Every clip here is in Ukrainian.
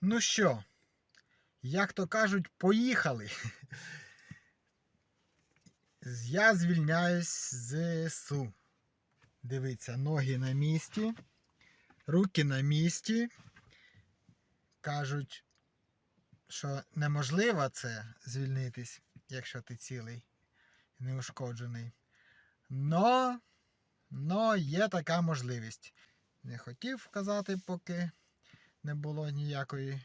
Ну що, як то кажуть, поїхали. Я звільняюсь з СУ. Дивіться, ноги на місці, руки на місці. Кажуть, що неможливо це звільнитись, якщо ти цілий неушкоджений. Но, но є така можливість. Не хотів казати, поки не було ніякої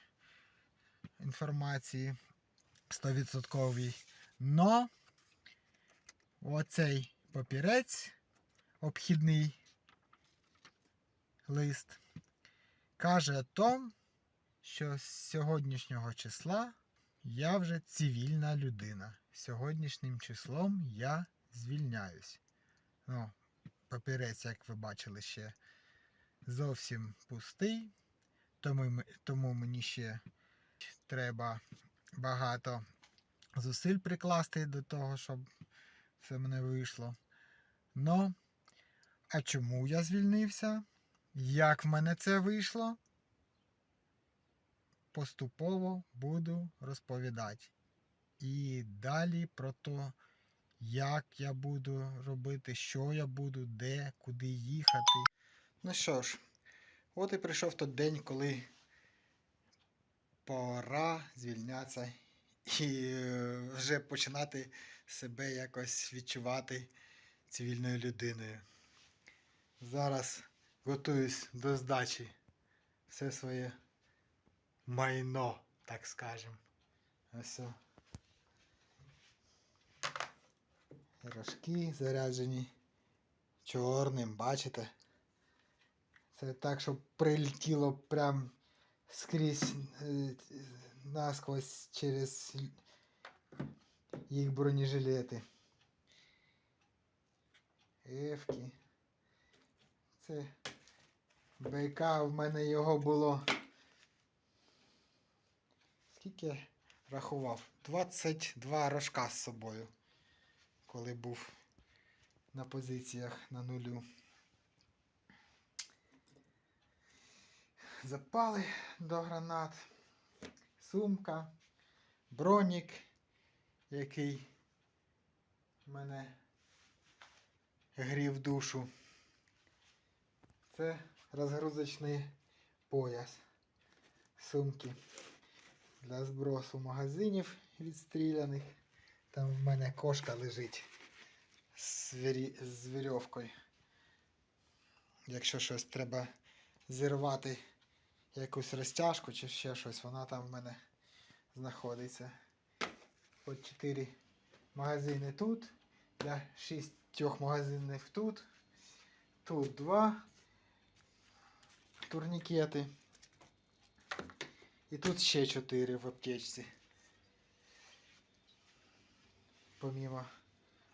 інформації 100%. Но оцей папірець, обхідний лист, каже о том, що з сьогоднішнього числа я вже цивільна людина. Сьогоднішнім числом я звільняюсь. Ну, папірець, як ви бачили, ще зовсім пустий, тому, тому мені ще треба багато зусиль прикласти до того, щоб все мене вийшло. Но, а чому я звільнився? Як в мене це вийшло? Поступово буду розповідати. І далі про те, як я буду робити, що я буду, де, куди їхати. Ну що ж, от і прийшов той день, коли пора звільнятися і е, вже починати себе якось відчувати цивільною людиною. Зараз готуюсь до здачі все своє майно, так скажем. Ось. Рожки заряджені чорним, бачите? Це так, щоб прилетіло прям скрізь е, насквозь через їх бронежилети. Ефки. Це БК в мене його було. Скільки рахував? 22 рожка з собою, коли був на позиціях на нулю. Запали до гранат, сумка, бронік, який мене грів душу. Це розгрузочний пояс сумки для збросу магазинів відстріляних. Там в мене кошка лежить з, вірьовкою. Якщо щось треба зірвати якусь розтяжку чи ще щось, вона там в мене знаходиться. От 4 магазини тут, для 6 магазинів тут, тут 2 турнікети. І тут ще 4 в аптечці. Помимо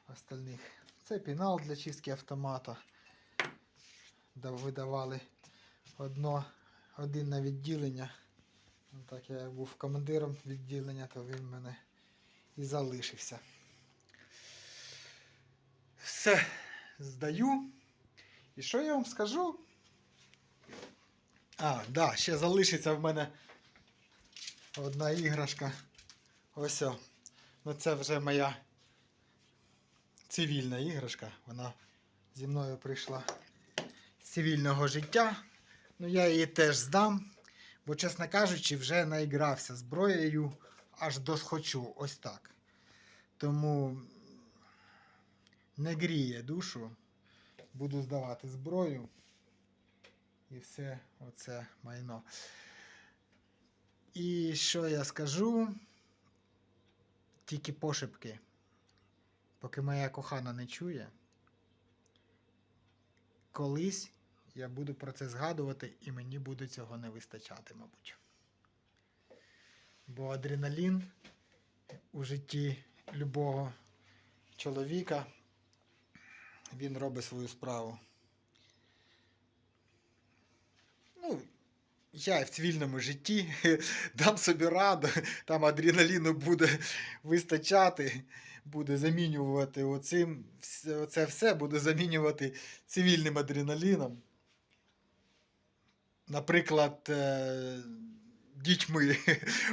остальних. Це пінал для чистки автомата. Видавали одно, один на відділення. Ну, Так я був командиром відділення, то він мене і залишився. Все, здаю. І що я вам скажу? А, да, ще залишиться в мене одна іграшка. Ось. о. Ну це вже моя цивільна іграшка. Вона зі мною прийшла з цивільного життя. Ну я її теж здам. Бо, чесно кажучи, вже наігрався зброєю аж досхочу. Ось так. Тому не гріє душу. Буду здавати зброю. І все оце майно. І що я скажу? Тільки пошепки. Поки моя кохана не чує. Колись я буду про це згадувати, і мені буде цього не вистачати, мабуть. Бо адреналін у житті любого чоловіка він робить свою справу. Ну, я в цивільному житті дам собі раду, там адреналіну буде вистачати, буде замінювати оцим, оце все буде замінювати цивільним адреналіном Наприклад, е, дітьми.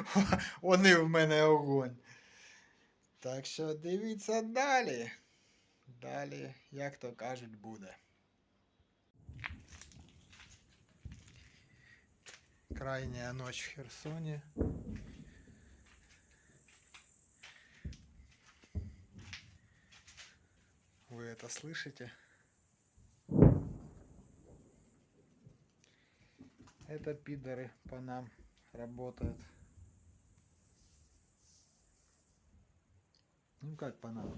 Вони в мене огонь. Так що дивіться далі. Далі, як то кажуть, буде. Крайняя ночь в Херсоне. Вы это слышите? Это пидоры по нам работают. Ну как по нам?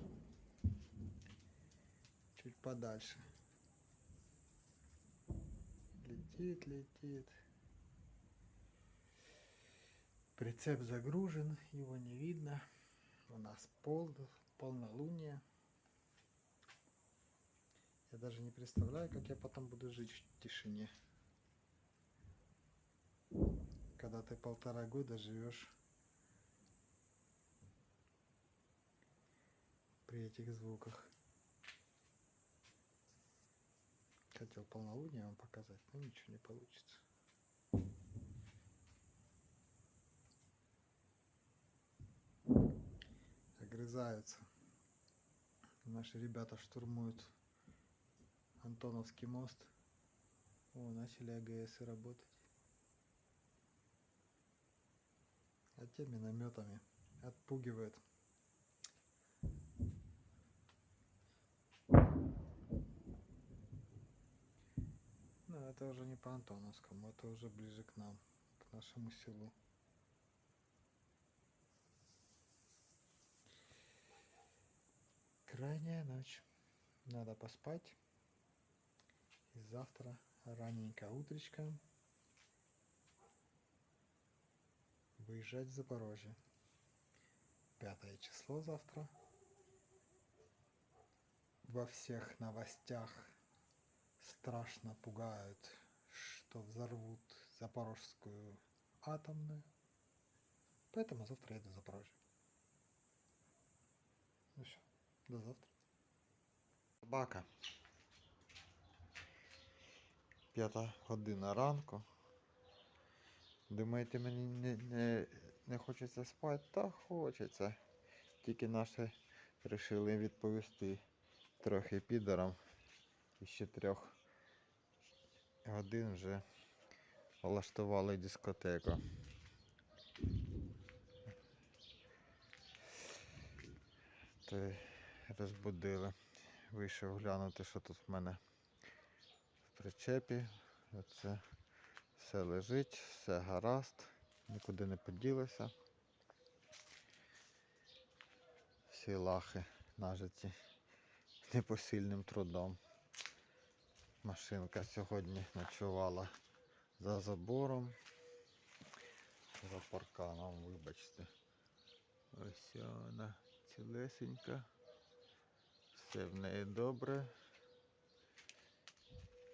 Чуть подальше. Летит, летит. Прицеп загружен, его не видно. У нас пол, полнолуние. Я даже не представляю, как я потом буду жить в тишине. Когда ты полтора года живешь при этих звуках. Хотел полнолуние вам показать, но ничего не получится. Огрызаются. Наши ребята штурмуют Антоновский мост. О, начали АГС работать. А те минометами отпугивают. Ну, это уже не по Антоновскому, это уже ближе к нам, к нашему селу. Крайняя ночь. Надо поспать. И завтра раненько утречком выезжать в Запорожье. Пятое число завтра. Во всех новостях страшно пугают, что взорвут Запорожскую атомную. Поэтому завтра еду в Запорожье. Ну все, до завтра. Собака. П'ята година ранку. Думаєте, мені не, не, не хочеться спати? Та хочеться. Тільки наші вирішили відповісти трохи підерам. І з чотирьох годин вже влаштували дискотеку. Й розбудили. Вийшов глянути, що тут в мене в причепі. Оце все лежить, все гаразд, нікуди не поділося. Всі лахи нажиті непосильним трудом. Машинка сьогодні ночувала за забором, за парканом, вибачте. Ось вона цілесенька. Все в неї добре.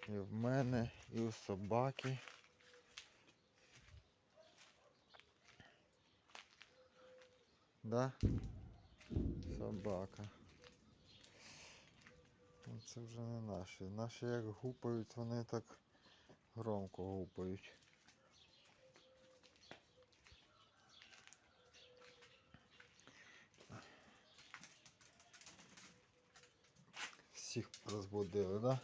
І в мене, і у собаки. Да? Собака. Ну, Це вже не наші. Наші як гупають, вони так громко гупають. Всіх розбудили, да?